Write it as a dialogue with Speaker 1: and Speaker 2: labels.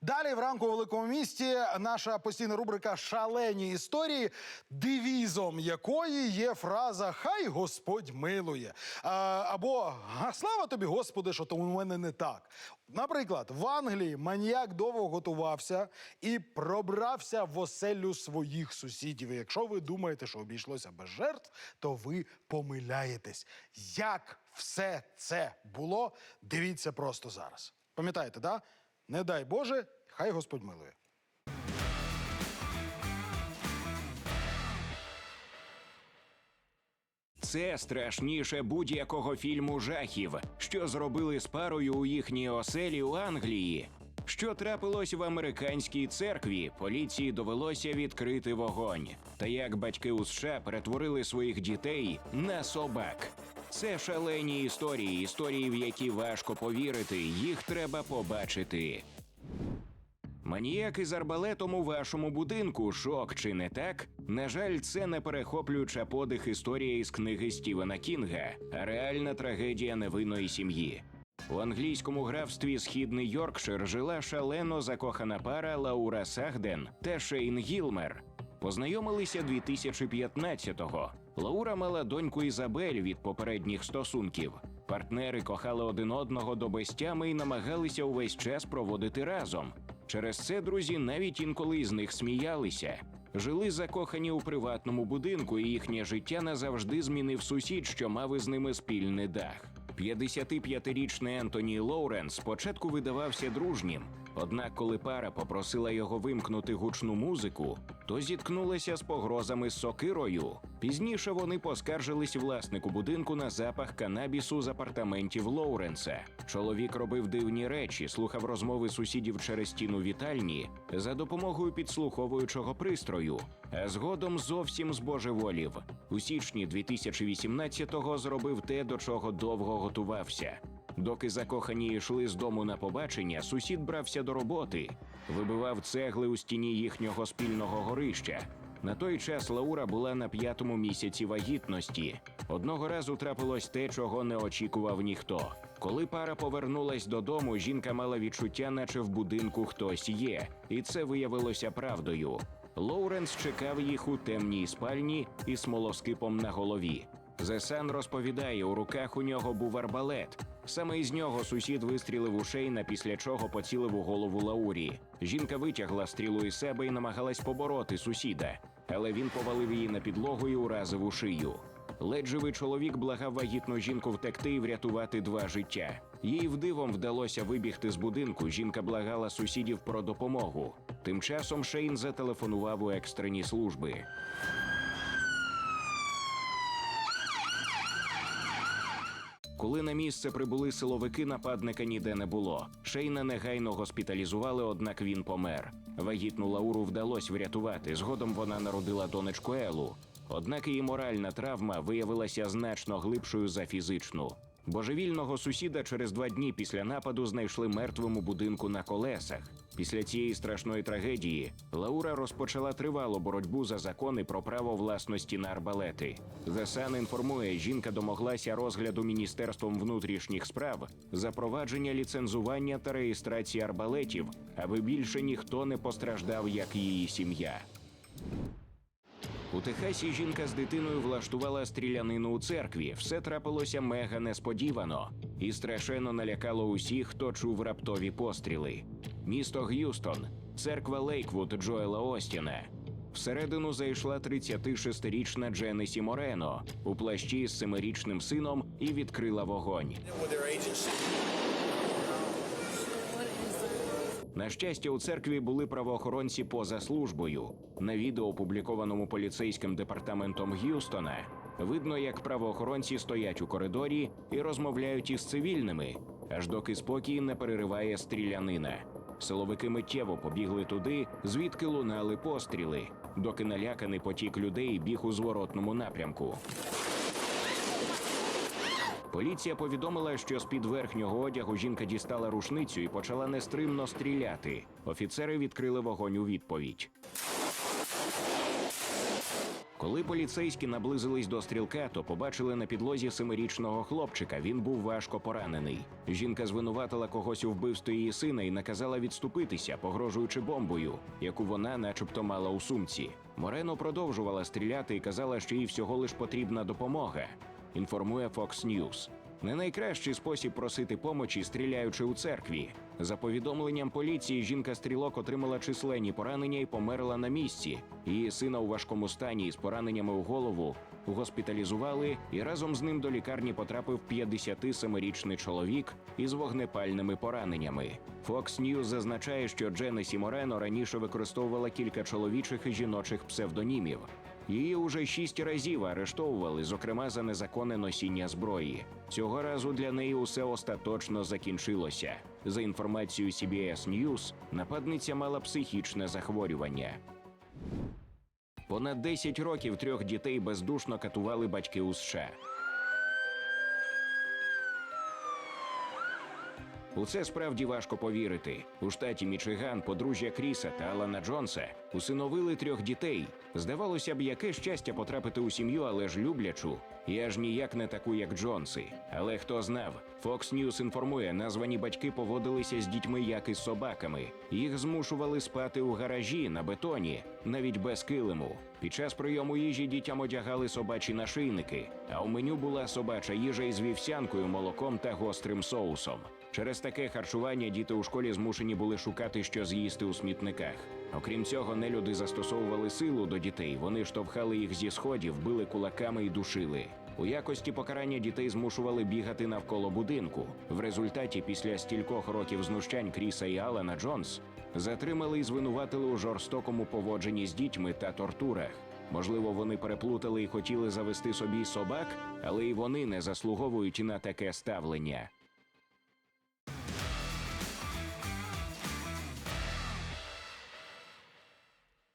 Speaker 1: Далі в ранку у великому місті наша постійна рубрика Шалені історії, девізом якої є фраза Хай Господь милує. Або Слава тобі, Господи, що то у мене не так. Наприклад, в Англії маніяк довго готувався і пробрався в оселю своїх сусідів. І якщо ви думаєте, що обійшлося без жертв, то ви помиляєтесь. Як все це було, дивіться просто зараз. Пам'ятаєте, да? Не дай Боже, хай Господь милує.
Speaker 2: Це страшніше будь-якого фільму жахів, що зробили з парою у їхній оселі у Англії. Що трапилось в американській церкві, поліції довелося відкрити вогонь. Та як батьки у США перетворили своїх дітей на собак. Це шалені історії, історії, в які важко повірити, їх треба побачити. Маніяк із арбалетом у вашому будинку шок чи не так? На жаль, це не перехоплююча подих історія із книги Стівена Кінга, а реальна трагедія невинної сім'ї. У англійському графстві Східний Йоркшир жила шалено закохана пара Лаура Сагден та Шейн Гілмер. Познайомилися 2015-го. Лаура мала доньку Ізабель від попередніх стосунків. Партнери кохали один одного до безтями і намагалися увесь час проводити разом. Через це друзі навіть інколи з них сміялися. Жили закохані у приватному будинку, і їхнє життя назавжди змінив сусід, що мав із ними спільний дах. 55-річний Ентоні Лоуренс спочатку видавався дружнім. Однак, коли пара попросила його вимкнути гучну музику, то зіткнулася з погрозами з сокирою. Пізніше вони поскаржились власнику будинку на запах канабісу з апартаментів Лоуренса. Чоловік робив дивні речі, слухав розмови сусідів через стіну вітальні за допомогою підслуховуючого пристрою, а згодом зовсім збожеволів. У січні 2018-го зробив те, до чого довго готувався. Доки закохані йшли з дому на побачення, сусід брався до роботи, вибивав цегли у стіні їхнього спільного горища. На той час Лаура була на п'ятому місяці вагітності. Одного разу трапилось те, чого не очікував ніхто. Коли пара повернулась додому, жінка мала відчуття, наче в будинку хтось є, і це виявилося правдою. Лоуренс чекав їх у темній спальні із смолоскипом на голові. Зесан розповідає, у руках у нього був арбалет. Саме із нього сусід вистрілив у Шейна, після чого поцілив у голову Лаурі. Жінка витягла стрілу із себе і намагалась побороти сусіда, але він повалив її на підлогу і уразив у шию. Ледь живий чоловік благав вагітну жінку втекти і врятувати два життя. Їй вдивом вдалося вибігти з будинку. Жінка благала сусідів про допомогу. Тим часом Шейн зателефонував у екстрені служби. Коли на місце прибули силовики, нападника ніде не було. Шейна негайно госпіталізували, однак він помер. Вагітну Лауру вдалося врятувати. Згодом вона народила донечку Елу. Однак її моральна травма виявилася значно глибшою за фізичну. Божевільного сусіда через два дні після нападу знайшли мертвим у будинку на колесах. Після цієї страшної трагедії Лаура розпочала тривалу боротьбу за закони про право власності на арбалети. The Sun інформує, жінка домоглася розгляду Міністерством внутрішніх справ запровадження ліцензування та реєстрації арбалетів, аби більше ніхто не постраждав, як її сім'я. У Техасі жінка з дитиною влаштувала стрілянину у церкві. Все трапилося мега несподівано і страшенно налякало усіх, хто чув раптові постріли. Місто Г'юстон, церква Лейквуд Джоела Остіна. Всередину зайшла 36-річна Дженесі Морено у плащі з семирічним сином і відкрила вогонь. На щастя, у церкві були правоохоронці поза службою. На відео, опублікованому поліцейським департаментом Г'юстона, видно, як правоохоронці стоять у коридорі і розмовляють із цивільними, аж доки спокій не перериває стрілянина. Силовики миттєво побігли туди, звідки лунали постріли, доки наляканий потік людей біг у зворотному напрямку. Поліція повідомила, що з-під верхнього одягу жінка дістала рушницю і почала нестримно стріляти. Офіцери відкрили вогонь у відповідь. Коли поліцейські наблизились до стрілка, то побачили на підлозі семирічного хлопчика. Він був важко поранений. Жінка звинуватила когось у вбивстві її сина і наказала відступитися, погрожуючи бомбою, яку вона, начебто, мала у сумці. Морено продовжувала стріляти і казала, що їй всього лиш потрібна допомога. Інформує Fox News. Не найкращий спосіб просити помочі, стріляючи у церкві. За повідомленням поліції, жінка-стрілок отримала численні поранення і померла на місці. Її сина у важкому стані із пораненнями у голову госпіталізували, і разом з ним до лікарні потрапив 57-річний чоловік із вогнепальними пораненнями. Fox News зазначає, що Дженесі Морено раніше використовувала кілька чоловічих і жіночих псевдонімів. Її уже шість разів арештовували, зокрема за незаконне носіння зброї. Цього разу для неї усе остаточно закінчилося. За інформацією CBS News, нападниця мала психічне захворювання. Понад 10 років трьох дітей бездушно катували батьки у США. У це справді важко повірити. У штаті Мічиган подружжя Кріса та Алана Джонса усиновили трьох дітей. Здавалося б, яке щастя потрапити у сім'ю, але ж люблячу. Я ж ніяк не таку, як Джонси. Але хто знав, Fox News інформує, названі батьки поводилися з дітьми як із собаками. Їх змушували спати у гаражі на бетоні, навіть без килиму. Під час прийому їжі дітям одягали собачі нашийники, а у меню була собача їжа із вівсянкою, молоком та гострим соусом. Через таке харчування діти у школі змушені були шукати, що з'їсти у смітниках. Окрім цього, нелюди застосовували силу до дітей. Вони штовхали їх зі сходів, били кулаками і душили. У якості покарання дітей змушували бігати навколо будинку. В результаті, після стількох років знущань Кріса і Алана Джонс затримали і звинуватили у жорстокому поводженні з дітьми та тортурах. Можливо, вони переплутали і хотіли завести собі собак, але й вони не заслуговують на таке ставлення.